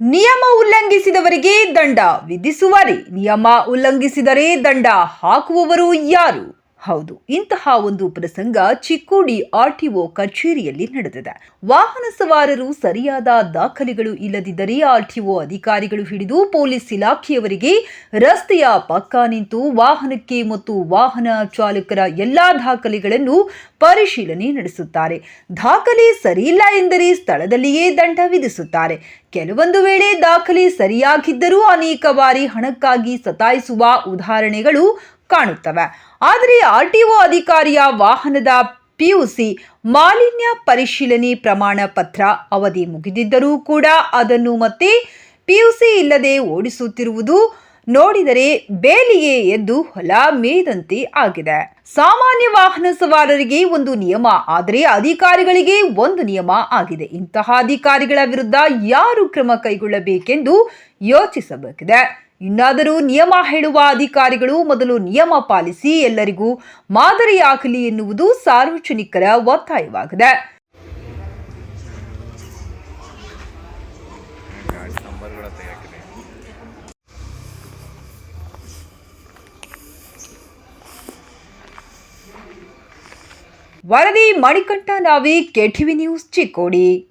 ನಿಯಮ ಉಲ್ಲಂಘಿಸಿದವರಿಗೆ ದಂಡ ವಿಧಿಸುವರೆ ನಿಯಮ ಉಲ್ಲಂಘಿಸಿದರೆ ದಂಡ ಹಾಕುವವರು ಯಾರು? ಹೌದು. ಇಂತಹ ಒಂದು ಪ್ರಸಂಗ ಚಿಕ್ಕೋಡಿ ಆರ್ಟಿಒ ಕಚೇರಿಯಲ್ಲಿ ನಡೆದಿದೆ. ವಾಹನ ಸವಾರರು ಸರಿಯಾದ ದಾಖಲೆಗಳು ಇಲ್ಲದಿದ್ದರೆ ಆರ್ಟಿಒ ಅಧಿಕಾರಿಗಳು ಹಿಡಿದು ಪೊಲೀಸ್ ಇಲಾಖೆಯವರಿಗೆ ರಸ್ತೆಯ ಪಕ್ಕ ನಿಂತು ವಾಹನಕ್ಕೆ ಮತ್ತು ವಾಹನ ಚಾಲಕರ ಎಲ್ಲಾ ದಾಖಲೆಗಳನ್ನು ಪರಿಶೀಲನೆ ನಡೆಸುತ್ತಾರೆ. ದಾಖಲೆ ಸರಿಯಿಲ್ಲ ಎಂದರೆ ಸ್ಥಳದಲ್ಲಿಯೇ ದಂಡ ವಿಧಿಸುತ್ತಾರೆ. ಕೆಲವೊಂದು ವೇಳೆ ದಾಖಲೆ ಸರಿಯಾಗಿದ್ದರೂ ಅನೇಕ ಬಾರಿ ಹಣಕ್ಕಾಗಿ ಸತಾಯಿಸುವ ಉದಾಹರಣೆಗಳು ಕಾಣುತ್ತವೆ. ಆದರೆ ಆರ್ ಟಿ ಒ ಅಧಿಕಾರಿಯ ವಾಹನದ ಪಿಯುಸಿ ಮಾಲಿನ್ಯ ಪರಿಶೀಲನೆ ಪ್ರಮಾಣ ಪತ್ರ ಅವಧಿ ಮುಗಿದಿದ್ದರೂ ಕೂಡ ಅದನ್ನು ಮತ್ತೆ ಪಿಯುಸಿ ಇಲ್ಲದೆ ಓಡಿಸುತ್ತಿರುವುದು ನೋಡಿದರೆ ಬೇಲಿಗೆ ಎದ್ದು ಹೊಲ ಮೇದಂತೆ ಆಗಿದೆ. ಸಾಮಾನ್ಯ ವಾಹನ ಸವಾರರಿಗೆ ಒಂದು ನಿಯಮ, ಆದರೆ ಅಧಿಕಾರಿಗಳಿಗೆ ಒಂದು ನಿಯಮ ಆಗಿದೆ. ಇಂತಹ ಅಧಿಕಾರಿಗಳ ವಿರುದ್ಧ ಯಾರು ಕ್ರಮ ಕೈಗೊಳ್ಳಬೇಕೆಂದು ಯೋಚಿಸಬೇಕಿದೆ. ಇನ್ನಾದರೂ ನಿಯಮ ಹೇಳುವ ಅಧಿಕಾರಿಗಳು ಮೊದಲು ನಿಯಮ ಪಾಲಿಸಿ ಎಲ್ಲರಿಗೂ ಮಾದರಿಯಾಗಲಿ ಎನ್ನುವುದು ಸಾರ್ವಜನಿಕರ ಒತ್ತಾಯವಾಗಿದೆ. ವರದಿ ಮಣಿಕಂಠ ನಾವಿ ಕೆಟಿವಿ ನ್ಯೂಸ್ ಚಿಕ್ಕೋಡಿ.